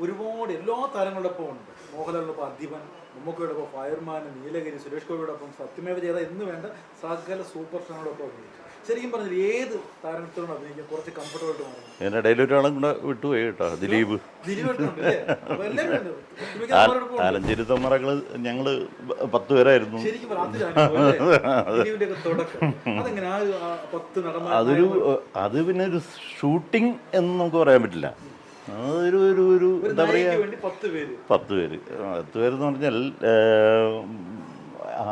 ഒരുപാട് എല്ലാ താരങ്ങളുടെ ഒപ്പം ഉണ്ട്. മോഹൻലാലിനൊപ്പം അധിപൻ മമ്മൂക്കയോടൊപ്പം ഫയർമാൻ നീലഗിരി സുരേഷ് ഗോപിയോടൊപ്പം സത്യമേവ ചെയ്ത എന്ന് വേണ്ട സകല സൂപ്പർ സ്റ്റാറിനോടൊപ്പം അഭിനയിച്ചു ശരിക്കും പറഞ്ഞാൽ ഏത് താരത്തിനോട് അഭിനയിക്കാൻ കുറച്ച് കംഫർട്ടബിൾ മാറുന്നു എന്റെ ഇടയിൽ ഒരാളും കൂടെ വിട്ടുപോയി കേട്ടോ ദിലീപ്. ആലഞ്ചേരി തമ്മറകൾ ഞങ്ങൾ പത്ത് പേരായിരുന്നു. അതൊരു അത് പിന്നെ ഒരു ഷൂട്ടിംഗ് എന്ന് നമുക്ക് പറയാൻ പറ്റില്ല. ഒരു ഒരു ഒരു എന്താ പറയുക പത്ത് പേര്. പത്ത് പേര്. എന്ന് പത്ത് പേരെന്ന് പറഞ്ഞാൽ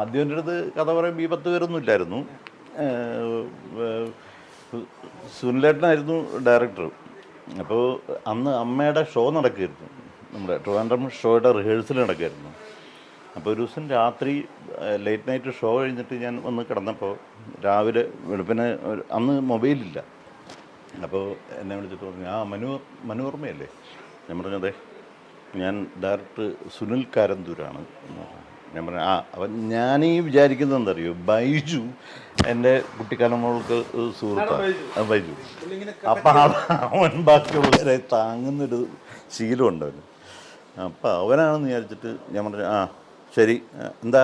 ആദ്യം എന്റെ അടുത്ത് കഥ പറയുമ്പോൾ ഈ പത്ത് പേരൊന്നും ഇല്ലായിരുന്നു. സുനിലേട്ടനായിരുന്നു ഡയറക്ടർ. അപ്പോൾ അന്ന് അമ്മയുടെ ഷോ നടക്കുമായിരുന്നു നമ്മുടെ ട്രിവാൻഡ്രം ഷോയുടെ റിഹേഴ്സൽ നടക്കുമായിരുന്നു അപ്പോൾ ഒരു ദിവസം രാത്രി ലേറ്റ് നൈറ്റ് ഷോ കഴിഞ്ഞിട്ട് ഞാൻ വന്ന് കിടന്നപ്പോൾ രാവിലെ വെളുപ്പിനെ അന്ന് മൊബൈലില്ല. അപ്പോൾ എന്നെ വിളിച്ചിട്ട് പറഞ്ഞു ആ മനു മനോർമ്മയല്ലേ ഞാൻ പറഞ്ഞു അതെ. ഞാൻ ഡയറക്ടർ സുനിൽ കാരന്തൂരാണ്. എന്ന് പറഞ്ഞു. ഞാൻ പറഞ്ഞു ആ അവൻ ഞാനീ വിചാരിക്കുന്നത് എന്തറിയോ ബൈജു എന്റെ കുട്ടിക്കാലം മോൾക്ക് സുഹൃത്താണ് ബൈജു. അപ്പം അവൻ ബാക്കിയുള്ളവരെ താങ്ങുന്നൊരു ശീലമുണ്ട് അവന് അപ്പം അവനാണെന്ന് വിചാരിച്ചിട്ട് ഞാൻ പറഞ്ഞു ആ ശരി. എന്താ?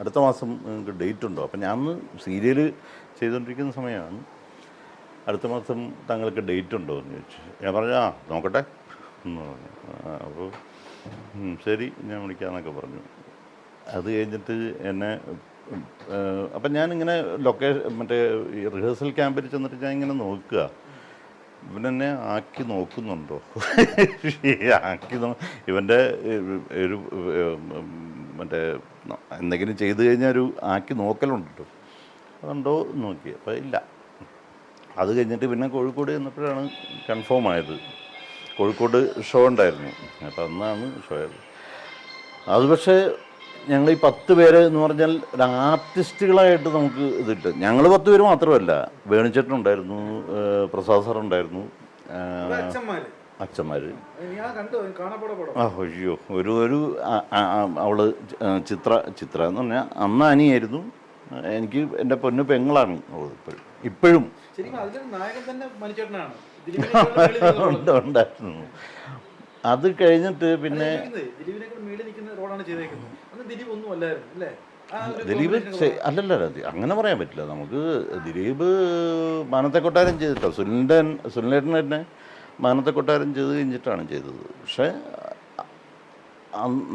അടുത്ത മാസം നിങ്ങൾക്ക് ഡേറ്റ് ഉണ്ടോ അപ്പം ഞാൻ സീരിയൽ ചെയ്തുകൊണ്ടിരിക്കുന്ന സമയമാണ്. അടുത്ത മാസം താങ്കൾക്ക് ഡേറ്റ് ഉണ്ടോ എന്ന് ചോദിച്ചു. ഞാൻ പറഞ്ഞു ആ നോക്കട്ടെ. എന്ന് പറഞ്ഞു. അപ്പോൾ ശരി ഞാൻ വിളിക്കാമെന്നൊക്കെ പറഞ്ഞു. അത് കഴിഞ്ഞിട്ട് എന്നെ അപ്പം ഞാനിങ്ങനെ ലൊക്കേഷൻ മറ്റേ റിഹേഴ്സൽ ക്യാമ്പിൽ ചെന്നിട്ട് ഞാൻ ഇങ്ങനെ നോക്കുക. ഇവനെന്നെ ആക്കി നോക്കുന്നുണ്ടോ? ആക്കി നോ ഇവന്റെ ഒരു മറ്റേ എന്തെങ്കിലും ചെയ്തു കഴിഞ്ഞാൽ ഒരു ആക്കി നോക്കലുണ്ടോ? അതുണ്ടോ നോക്കി. അപ്പോൾ ഇല്ല. അത് കഴിഞ്ഞിട്ട് പിന്നെ കോഴിക്കോട് ചെന്നപ്പോഴാണ് കൺഫേം ആയത്. കോഴിക്കോട് ഷോ ഉണ്ടായിരുന്നു. അപ്പോൾ അന്നാണ് ഷോ ആയത്. അത് പക്ഷേ ഞങ്ങൾ ഈ പത്ത് പേര് എന്ന് പറഞ്ഞാൽ ഒരു ആർട്ടിസ്റ്റുകളായിട്ട് നമുക്ക് ഇതിട്ട്. ഞങ്ങൾ പത്ത് പേര് മാത്രമല്ല. വേണിച്ചേട്ടനുണ്ടായിരുന്നു പ്രസാദ് സാർ ഉണ്ടായിരുന്നു അച്ഛന്മാർ ആ അയ്യോ. ഒരു ഒരു അവൾ ചിത്ര ചിത്ര എന്ന് പറഞ്ഞാൽ അന്ന് അനിയായിരുന്നു എനിക്ക് എന്റെ പൊന്നു പെങ്ങളാണ് അവൾ ഇപ്പോഴും. ഇപ്പോഴും. ഉണ്ട് ഉണ്ടായിരുന്നു. അത് കഴിഞ്ഞിട്ട് പിന്നെ ദിലീപ് അല്ലല്ല അങ്ങനെ പറയാൻ പറ്റില്ല. നമുക്ക് ദിലീപ് മാനത്തെ കൊട്ടാരം ചെയ്തിട്ടോ? സുനിന്റെ സുനിലേട്ടൻ തന്നെ മാനത്തെ കൊട്ടാരം ചെയ്ത് കഴിഞ്ഞിട്ടാണ് ചെയ്തത്. പക്ഷേ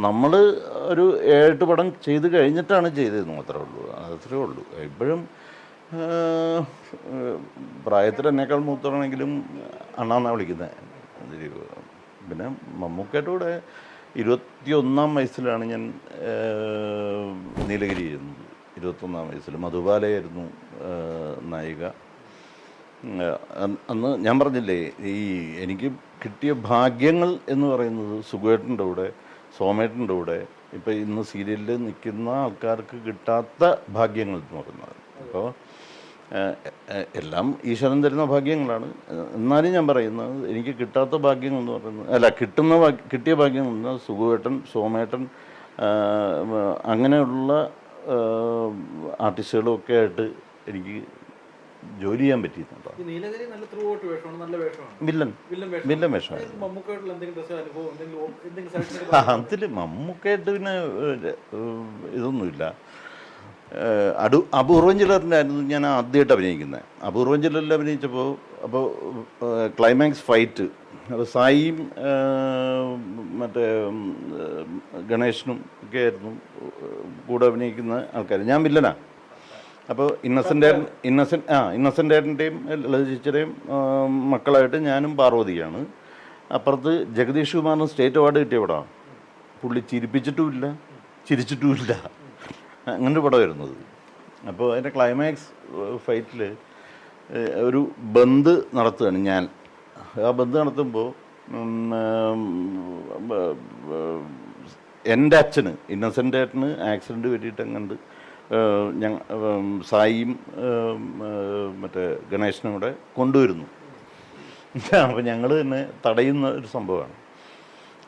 നമ്മൾ ഒരു ഏഴെട്ട് പടം ചെയ്ത് കഴിഞ്ഞിട്ടാണ് ചെയ്തതെന്ന് മാത്രമേ ഉള്ളൂ. അത്രേ ഉള്ളൂ. ഇപ്പോഴും പ്രായത്തിൽ എന്നേക്കാൾ മൂത്തമാണെങ്കിലും അണ്ണാന്നാണ് വിളിക്കുന്നത് പിന്നെ മമ്മൂക്കയുടെ കൂടെ ഇരുപത്തിയൊന്നാം വയസ്സിലാണ് ഞാൻ നീലഗിരി ചെയ്യുന്നത് ഇരുപത്തൊന്നാം വയസ്സിൽ മധുബാലയായിരുന്നു നായിക. അന്ന് ഞാൻ പറഞ്ഞില്ലേ ഈ എനിക്ക് കിട്ടിയ ഭാഗ്യങ്ങൾ എന്ന് പറയുന്നത് സുഖേട്ടന്റെ കൂടെ സോമേട്ടന്റെ കൂടെ ഇപ്പം ഇന്ന് സീരിയലിൽ നിൽക്കുന്ന ആൾക്കാർക്ക് കിട്ടാത്ത ഭാഗ്യങ്ങൾ എന്ന് പറയുന്നത്. അപ്പോൾ എല്ലാം ഈശ്വരൻ തരുന്ന ഭാഗ്യങ്ങളാണ്. എന്നാലും ഞാൻ പറയുന്നത് എനിക്ക് കിട്ടാത്ത ഭാഗ്യങ്ങൾ എന്ന് പറയുന്നത് അല്ല കിട്ടുന്ന കിട്ടിയ ഭാഗ്യം എന്ന് പറഞ്ഞാൽ സുഖുവേട്ടൻ സോമേട്ടൻ അങ്ങനെയുള്ള ആർട്ടിസ്റ്റുകളൊക്കെ ആർട്ടിസ്റ്റുകളും ഒക്കെ ആയിട്ട് എനിക്ക് ജോലി ചെയ്യാൻ പറ്റിയിട്ടുണ്ടോ. വില്ലൻ വില്ലൻ വേഷം വില്ലൻ വേഷമാണ്. മമ്മൂക്കായിട്ടുള്ള എന്തെങ്കിലും ഡ്രസ് അനുഭവം എന്തെങ്കിലും ഓ- എന്തെങ്കിലും സൈഡിൽ അതിൽ മമ്മൂക്കായിട്ട് പിന്നെ ഇതൊന്നുമില്ല. അടു അപൂർവം ചിലറിലായിരുന്നു ഞാൻ ആദ്യമായിട്ട് അഭിനയിക്കുന്നത്. അപൂർവം ചിലറിൽ അഭിനയിച്ചപ്പോൾ അപ്പോൾ ക്ലൈമാക്സ് ഫൈറ്റ് അപ്പോൾ സായിയും മറ്റേ ഗണേഷനും ഗണേശനും ഒക്കെ ആയിരുന്നു കൂടെ അഭിനയിക്കുന്ന ആൾക്കാർ ഞാൻ വില്ലനാ. അപ്പോൾ ഇന്നസെന്റ് ഇന്നസെന്റ് ആ ഇന്നസെന്റ് ഏട്ടന്റെയും ലളിത ചേച്ചിയുടെയും മക്കളായിട്ട് ഞാനും പാർവതിയാണ്. അപ്പുറത്ത് ജഗദീഷ് കുമാറിന് സ്റ്റേറ്റ് അവാർഡ് കിട്ടിയ പടമാണ് പുള്ളി ചിരിപ്പിച്ചിട്ടുമില്ല ചിരിച്ചിട്ടുമില്ല. അങ്ങനെ ഒരു പടം വരുന്നത് അപ്പോൾ അതിന്റെ ക്ലൈമാക്സ് ഫൈറ്റിൽ ഒരു ബന്ദ് നടത്തുകയാണ് ഞാൻ. ആ ബന്ദ് നടത്തുമ്പോൾ എന്റെ അച്ഛന് ഇന്നസെന്റ് ഏട്ടന് ആക്സിഡന്റ് പറ്റിയിട്ട് അങ്ങോട്ട് ഞങ്ങൾ സായിയും മറ്റേ ഗണേശനും കൂടെ കൊണ്ടുവരുന്നു. അപ്പോൾ ഞങ്ങൾ തന്നെ തടയുന്ന ഒരു സംഭവമാണ്.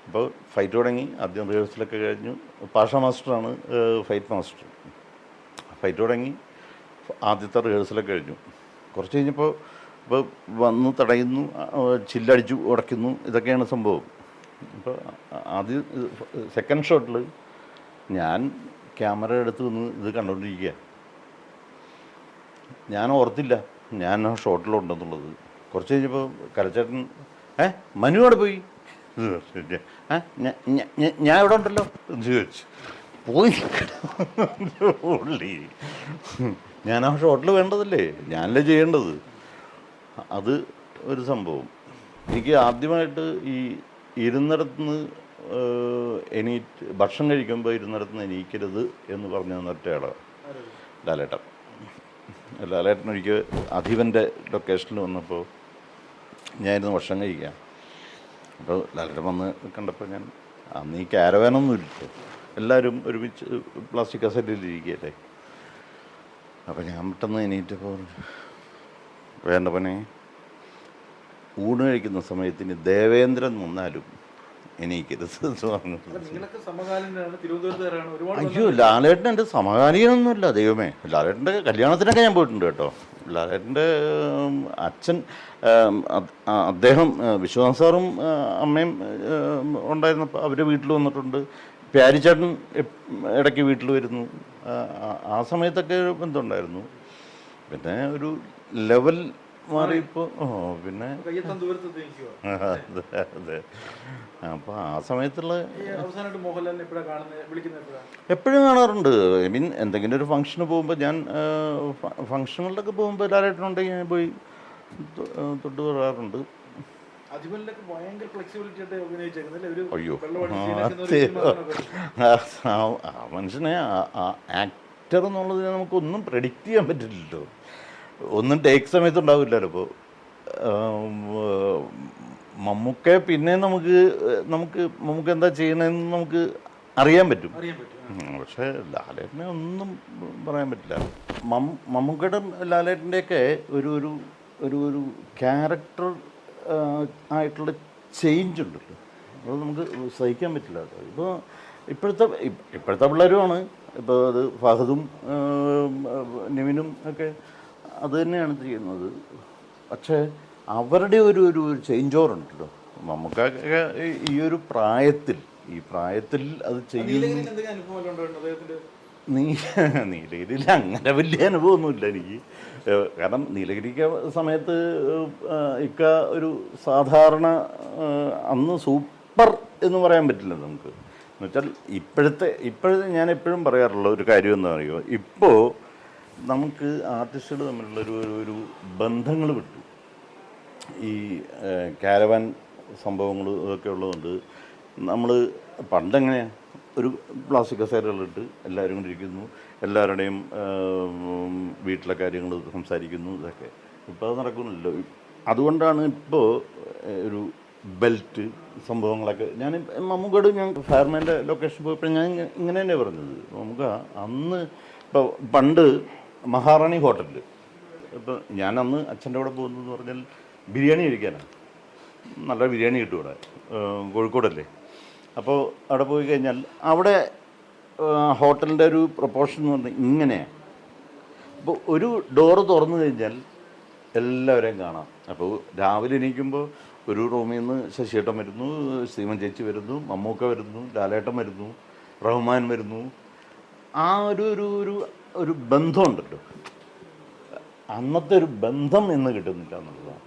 അപ്പോൾ ഫൈറ്റ് തുടങ്ങി. ആദ്യം റിഹേഴ്സലൊക്കെ കഴിഞ്ഞു. പാഷ മാസ്റ്ററാണ് ഫൈറ്റ് മാസ്റ്റർ ഫൈറ്റ് തുടങ്ങി. ആദ്യത്തെ റിഹേഴ്സലൊക്കെ കഴിഞ്ഞു. കുറച്ച് കഴിഞ്ഞപ്പോൾ ഇപ്പോൾ വന്ന് തടയുന്നു ചില്ലടിച്ചു ഉടയ്ക്കുന്നു. ഇതൊക്കെയാണ് സംഭവം. അപ്പോൾ ആദ്യം സെക്കൻഡ് ഷോട്ടിൽ ഞാൻ ക്യാമറ എടുത്ത് നിന്ന് ഇത് കണ്ടുകൊണ്ടിരിക്കുക ഞാൻ ഓർത്തില്ല ഞാൻ ആ ഷോട്ടിലുണ്ടെന്നുള്ളത് കുറച്ച് കഴിഞ്ഞപ്പോൾ കരച്ചേട്ടൻ ഏ അവിടെ പോയി? ഇത് പറഞ്ഞു. "ഏ, ഞ- ഞ- ഞ- ഞാൻ ഇവിടെ ഉണ്ടല്ലോ. എന്ന് ചോദിച്ചു പോയി ഉള്ളി. ഞാൻ ആ ഷോട്ടിൽ വേണ്ടതല്ലേ? ഞാനല്ലേ ചെയ്യേണ്ടത്? അത് ഒരു സംഭവം. എനിക്ക് ആദ്യമായിട്ട് ഈ ഇരുന്നിടത്തുനിന്ന് എണീറ്റ് ഭക്ഷണം കഴിക്കുമ്പോൾ ഇരുന്നിടത്തുനിന്ന് എണീക്കരുത് എന്ന് പറഞ്ഞു ഒറ്റയാളാണ് ലാലേട്ടൻ. ലാലേട്ടൻ ഒരിക്കൽ അധീവന്റെ ലൊക്കേഷനിൽ വന്നപ്പോൾ ഞാനിരുന്ന് ഭക്ഷണം കഴിക്കാം. അപ്പോൾ ലാലേട്ടൻ വന്ന് കണ്ടപ്പോൾ ഞാൻ അന്ന് ഈ കാരവാനൊന്നും ഇല്ലല്ലോ എല്ലാവരും ഒരുമിച്ച് പ്ലാസ്റ്റിക് കസറ്റിലിരിക്കുകയല്ലേ അപ്പോൾ ഞാൻ പെട്ടെന്ന് എണീറ്റപ്പോൾ വേണ്ട പനെ ഊണ് കഴിക്കുന്ന സമയത്തിന് ദേവേന്ദ്രൻ നിന്നാലും എണീക്കരുത് എന്ന് പറഞ്ഞു. അയ്യോ ലാലേട്ടൻ എന്റെ സമകാലീനൊന്നുമില്ല ദൈവമേ. ലാലേട്ടന്റെ കല്യാണത്തിനൊക്കെ ഞാൻ പോയിട്ടുണ്ട് കേട്ടോ. ഉം, അച്ഛൻ അദ്ദേഹം വിശ്വനാഥ് സാറും അമ്മയും ഉണ്ടായിരുന്നപ്പോൾ അവർ വീട്ടിൽ വന്നിട്ടുണ്ട്. പ്യാരിച്ചേട്ടൻ ഇടയ്ക്ക് വീട്ടിൽ വരുന്നു. ആ, സമയത്തൊക്കെ ബന്ധമുണ്ടായിരുന്നു പിന്നെ ഒരു ലെവൽ മാറിയപ്പോൾ ഓ പിന്നെ അതെ അതെ. അപ്പോൾ ആ സമയത്തുള്ള എപ്പോഴും കാണാറുണ്ട്. ഐ മീൻ എന്തെങ്കിലും ഒരു ഫംഗ്ഷന് പോകുമ്പോൾ ഞാൻ ഫംഗ്ഷനുകളിലൊക്കെ പോകുമ്പോൾ ലാലേട്ടനുണ്ടെങ്കിൽ ഞാൻ പോയി തൊട്ട് പറയാറുണ്ട് അയ്യോ ആ മനുഷ്യനെ ആക്ടർ എന്നുള്ളതിനെ നമുക്കൊന്നും പ്രെഡിക്റ്റ് ചെയ്യാൻ പറ്റില്ലല്ലോ. ഒന്നും ടേക്ക് സമയത്ത് ഉണ്ടാവില്ലല്ലോ ഇപ്പോൾ മമ്മൂക്കെ പിന്നെ നമുക്ക് നമുക്ക് നമുക്ക് എന്താ ചെയ്യണമെന്ന് നമുക്ക് അറിയാൻ പറ്റും. പക്ഷേ ലാലേട്ടനെ ഒന്നും പറയാൻ പറ്റില്ല. മമ്മൂക്കയുടെ ലാലേട്ടന്റെയൊക്കെ ഒരു ഒരു ഒരു ഒരു ക്യാരക്ടർ ആയിട്ടുള്ള ചേഞ്ച് ഉണ്ടല്ലോ. അത് നമുക്ക് സഹിക്കാൻ പറ്റില്ല ഇപ്പോൾ ഇപ്പോഴത്തെ ഇപ്പ- ഇപ്പോഴത്തെ പിള്ളേരുമാണ്. ഇപ്പോൾ അത് ഫഹദും നിവിനും ഒക്കെ അത് തന്നെയാണ് ചെയ്യുന്നത്. പക്ഷേ അവരുടെ ഒരു ഒരു ചേഞ്ച് ഓവർ ഉണ്ടല്ലോ. നമുക്കൊക്കെ ഈ ഒരു പ്രായത്തിൽ ഈ പ്രായത്തിൽ അത് ചെയ്യുന്ന നീ നീലഗിരിയിൽ അങ്ങനെ വലിയ അനുഭവമൊന്നുമില്ല എനിക്ക്. കാരണം നീലഗിരിക്ക് സമയത്ത് ഇക്ക ഒരു സാധാരണ അന്ന് സൂപ്പർ എന്ന് പറയാൻ പറ്റില്ല നമുക്ക്. എന്നുവെച്ചാൽ ഇപ്പോഴത്തെ ഇപ്പോഴത്തെ ഞാൻ എപ്പോഴും പറയാറുള്ള ഒരു കാര്യം എന്ന് പറയുമോ ഇപ്പോൾ നമുക്ക് ആർട്ടിസ്റ്റുകൾ തമ്മിലുള്ള ഒരു ഒരു- ബന്ധങ്ങൾ വിട്ടു. ഈ കാരവൻ സംഭവങ്ങൾ ഇതൊക്കെ ഉള്ളതുകൊണ്ട് നമ്മൾ പണ്ടെങ്ങനെയാണ് ഒരു പ്ലാസ്റ്റിക് കസേരകളിട്ട് എല്ലാവരും കൂടി ഇരിക്കുന്നു. എല്ലാവരുടെയും വീട്ടിലെ കാര്യങ്ങൾ സംസാരിക്കുന്നു ഇതൊക്കെ. ഇപ്പോൾ അത് നടക്കുന്നില്ലല്ലോ. അതുകൊണ്ടാണ് ഇപ്പോൾ ഒരു ബെൽറ്റ് സംഭവങ്ങളൊക്കെ. ഞാൻ മമ്മൂക്കോട് ഞാൻ ഫയർമാന്റെ ലൊക്കേഷൻ പോയപ്പോൾ ഞാൻ ഇങ്ങ- ഇങ്ങനെ തന്നെ പറഞ്ഞത്. മമ്മൂക്ക അന്ന് ഇപ്പോൾ പണ്ട് മഹാറാണി ഹോട്ടലിൽ ഇപ്പോൾ ഞാനന്ന് അച്ഛന്റെ കൂടെ പോകുന്നതെന്ന് പറഞ്ഞാൽ ബിരിയാണി കഴിക്കാനാണ് നല്ല ബിരിയാണി കിട്ടും ഇവിടെ. കോഴിക്കോടല്ലേ. അപ്പോൾ അവിടെ പോയി കഴിഞ്ഞാൽ അവിടെ ഹോട്ടലിന്റെ ഒരു പ്രൊപ്പോർഷൻ എന്ന് പറഞ്ഞാൽ ഇങ്ങനെയാണ് അപ്പോൾ ഒരു ഡോറ് തുറന്നു കഴിഞ്ഞാൽ എല്ലാവരെയും കാണാം. അപ്പോൾ രാവിലെ എണീക്കുമ്പോൾ ഒരു റൂമിൽ നിന്ന് ശശിയേട്ടൻ വരുന്നു ശ്രീമൻ ചേച്ചി വരുന്നു മമ്മൂക്ക വരുന്നു ലാലേട്ടൻ വരുന്നു റഹ്മാൻ വരുന്നു. ആ ഒരു ഒരു ഒരു ഒരു ബന്ധമുണ്ടല്ലോ. അന്നത്തെ ഒരു ബന്ധം എന്ന് കിട്ടുന്നില്ല എന്നുള്ളതാണ്.